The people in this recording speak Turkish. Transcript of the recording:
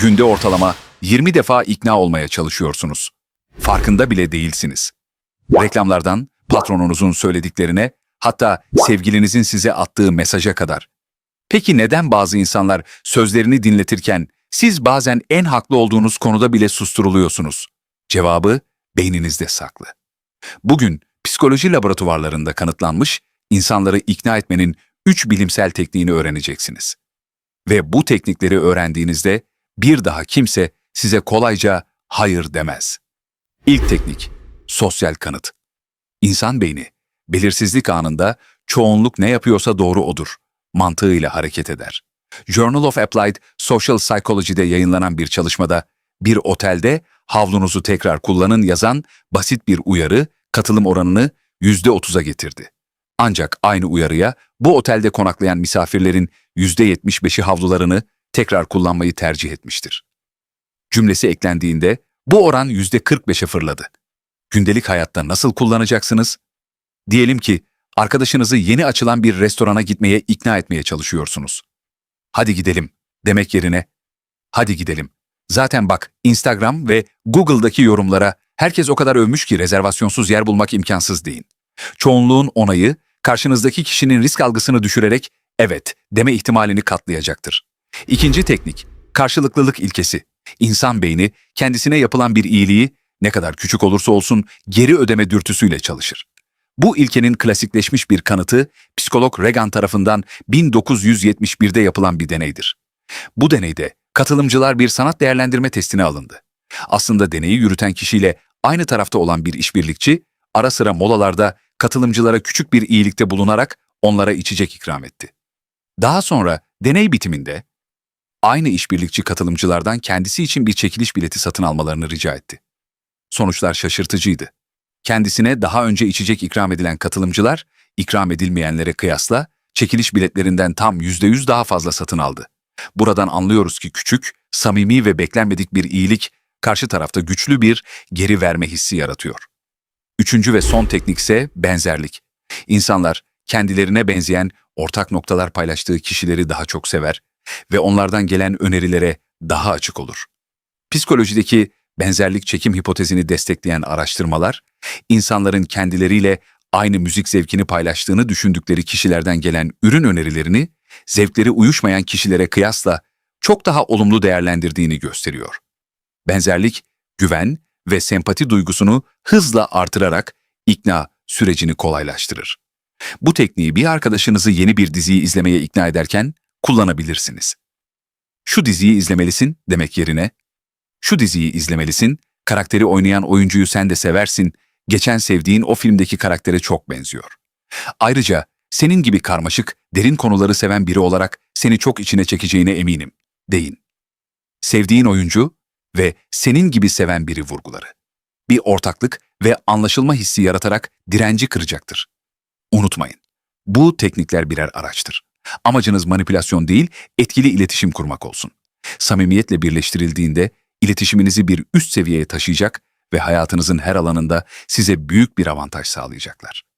Günde ortalama 20 defa ikna olmaya çalışıyorsunuz. Farkında bile değilsiniz. Reklamlardan, patronunuzun söylediklerine, hatta sevgilinizin size attığı mesaja kadar. Peki neden bazı insanlar sözlerini dinletirken siz bazen en haklı olduğunuz konuda bile susturuluyorsunuz? Cevabı beyninizde saklı. Bugün psikoloji laboratuvarlarında kanıtlanmış insanları ikna etmenin üç bilimsel tekniğini öğreneceksiniz. Ve bu teknikleri öğrendiğinizde bir daha kimse size kolayca hayır demez. İlk teknik, sosyal kanıt. İnsan beyni, belirsizlik anında çoğunluk ne yapıyorsa doğru odur, mantığıyla hareket eder. Journal of Applied Social Psychology'de yayınlanan bir çalışmada bir otelde havlunuzu tekrar kullanın yazan basit bir uyarı katılım oranını %30'a getirdi. Ancak aynı uyarıya bu otelde konaklayan misafirlerin %75'i havlularını tekrar kullanmayı tercih etmiştir. Cümlesi eklendiğinde bu oran %45'e fırladı. Gündelik hayatta nasıl kullanacaksınız? Diyelim ki arkadaşınızı yeni açılan bir restorana gitmeye ikna etmeye çalışıyorsunuz. Hadi gidelim demek yerine hadi gidelim. Zaten bak Instagram ve Google'daki yorumlara herkes o kadar övmüş ki rezervasyonsuz yer bulmak imkansız deyin. Çoğunluğun onayı karşınızdaki kişinin risk algısını düşürerek evet deme ihtimalini katlayacaktır. İkinci teknik, karşılıklılık ilkesi. İnsan beyni kendisine yapılan bir iyiliği ne kadar küçük olursa olsun geri ödeme dürtüsüyle çalışır. Bu ilkenin klasikleşmiş bir kanıtı psikolog Regan tarafından 1971'de yapılan bir deneydir. Bu deneyde katılımcılar bir sanat değerlendirme testine alındı. Aslında deneyi yürüten kişiyle aynı tarafta olan bir işbirlikçi ara sıra molalarda katılımcılara küçük bir iyilikte bulunarak onlara içecek ikram etti. Daha sonra deney bitiminde aynı işbirlikçi katılımcılardan kendisi için bir çekiliş bileti satın almalarını rica etti. Sonuçlar şaşırtıcıydı. Kendisine daha önce içecek ikram edilen katılımcılar, ikram edilmeyenlere kıyasla çekiliş biletlerinden tam %100 daha fazla satın aldı. Buradan anlıyoruz ki küçük, samimi ve beklenmedik bir iyilik karşı tarafta güçlü bir geri verme hissi yaratıyor. Üçüncü ve son teknik ise benzerlik. İnsanlar kendilerine benzeyen ortak noktalar paylaştığı kişileri daha çok sever ve onlardan gelen önerilere daha açık olur. Psikolojideki benzerlik çekim hipotezini destekleyen araştırmalar, insanların kendileriyle aynı müzik zevkini paylaştığını düşündükleri kişilerden gelen ürün önerilerini, zevkleri uyuşmayan kişilere kıyasla çok daha olumlu değerlendirdiğini gösteriyor. Benzerlik, güven ve sempati duygusunu hızla artırarak ikna sürecini kolaylaştırır. Bu tekniği bir arkadaşınızı yeni bir diziyi izlemeye ikna ederken kullanabilirsiniz. Şu diziyi izlemelisin demek yerine, şu diziyi izlemelisin, karakteri oynayan oyuncuyu sen de seversin, geçen sevdiğin o filmdeki karaktere çok benziyor. Ayrıca senin gibi karmaşık, derin konuları seven biri olarak seni çok içine çekeceğine eminim, deyin. Sevdiğin oyuncu ve senin gibi seven biri vurguları. Bir ortaklık ve anlaşılma hissi yaratarak direnci kıracaktır. Unutmayın, bu teknikler birer araçtır. Amacınız manipülasyon değil, etkili iletişim kurmak olsun. Samimiyetle birleştirildiğinde iletişiminizi bir üst seviyeye taşıyacak ve hayatınızın her alanında size büyük bir avantaj sağlayacaklar.